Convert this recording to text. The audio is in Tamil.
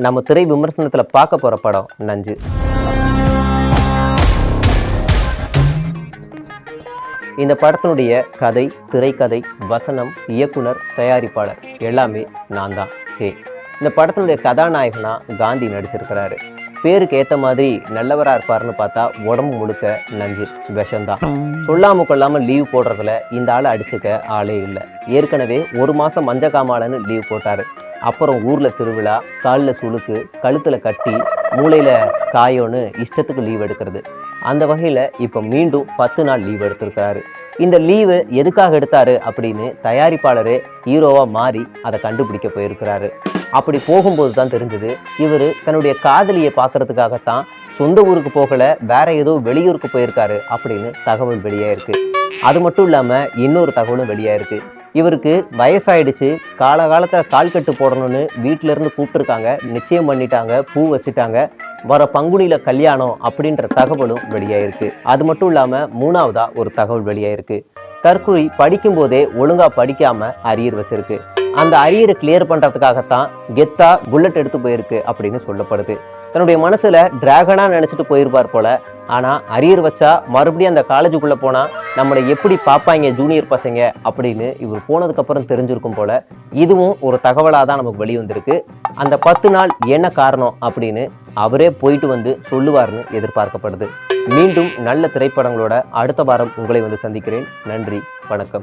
நம்ம திரை விமர்சனத்துல பார்க்க போற படம் நஞ்சு. இந்த படத்தினுடைய கதை திரைக்கதை வசனம் இயக்குனர் தயாரிப்பாளர் எல்லாமே நான் தான். சரி இந்த படத்தினுடைய கதாநாயகனா காந்தி நடிச்சிருக்கிறாரு. பேருக்கு ஏற்ற மாதிரி நல்லவரா இருப்பாருன்னு பார்த்தா உடம்பு முழுக்க நஞ்சு விஷம்தான். சொல்லாம கொள்ளாம லீவ் போடுறதுல இந்த ஆளை அடிச்சுக்க ஆளே இல்லை. ஏற்கனவே ஒரு மாதம் மஞ்ச காமாலன்னு லீவ் போட்டாரு. அப்புறம் ஊரில் திருவிழா காலில் சுழுக்கு கழுத்தில் கட்டி மூளையில் காயோன்னு இஷ்டத்துக்கு லீவ் எடுக்கிறது. அந்த வகையில் இப்போ மீண்டும் பத்து நாள் லீவ் எடுத்திருக்காரு. இந்த லீவு எதுக்காக எடுத்தாரு அப்படின்னு தயாரிப்பாளரே ஹீரோவாக மாறி அதை கண்டுபிடிக்க போயிருக்கிறாரு. அப்படி போகும்போது தான் தெரிஞ்சது. இவர் தன்னுடைய காதலியை பார்க்கறதுக்காகத்தான் சொந்த ஊருக்கு போகல வேற ஏதோ வெளியூருக்கு போயிருக்காரு அப்படின்னு தகவல் வெளியாயிருக்கு. அது மட்டும் இல்லாமல் இன்னொரு தகவலும் வெளியாயிருக்கு. இவருக்கு வயசாயிடுச்சு காலகாலத்தில் கால் கட்டு போடணும்னு வீட்டிலேருந்து கூப்பிட்டுருக்காங்க நிச்சயம் பண்ணிட்டாங்க பூ வச்சுட்டாங்க வர பங்குனியில் கல்யாணம் அப்படின்ற தகவலும் வெளியாயிருக்கு. அது மட்டும் இல்லாமல் மூணாவதாக ஒரு தகவல் வெளியாயிருக்கு. தற்கொலை படிக்கும்போதே ஒழுங்காக படிக்காமல் அரியர் வச்சிருக்கு. அந்த அரியரை கிளியர் பண்ணுறதுக்காகத்தான் கெத்தா புல்லட் எடுத்து போயிருக்கு அப்படின்னு சொல்லப்படுது. தன்னுடைய மனசில் டிராகனாக நினச்சிட்டு போயிருப்பார் போல். ஆனால் அரியர் வச்சா மறுபடியும் அந்த காலேஜுக்குள்ளே போனால் நம்மளை எப்படி பார்ப்பாங்க ஜூனியர் பசங்க அப்படின்னு இவர் போனதுக்கப்புறம் தெரிஞ்சிருக்கும் போல் இதுவும் ஒரு தகவலாக தான் நமக்கு வெளிவந்திருக்கு. அந்த பத்து நாள் என்ன காரணம் அப்படின்னு அவரே போயிட்டு வந்து சொல்லுவார்னு எதிர்பார்க்கப்படுது. மீண்டும் நல்ல திரைப்படங்களோட அடுத்த வாரம் உங்களை வந்து சந்திக்கிறேன். நன்றி வணக்கம்.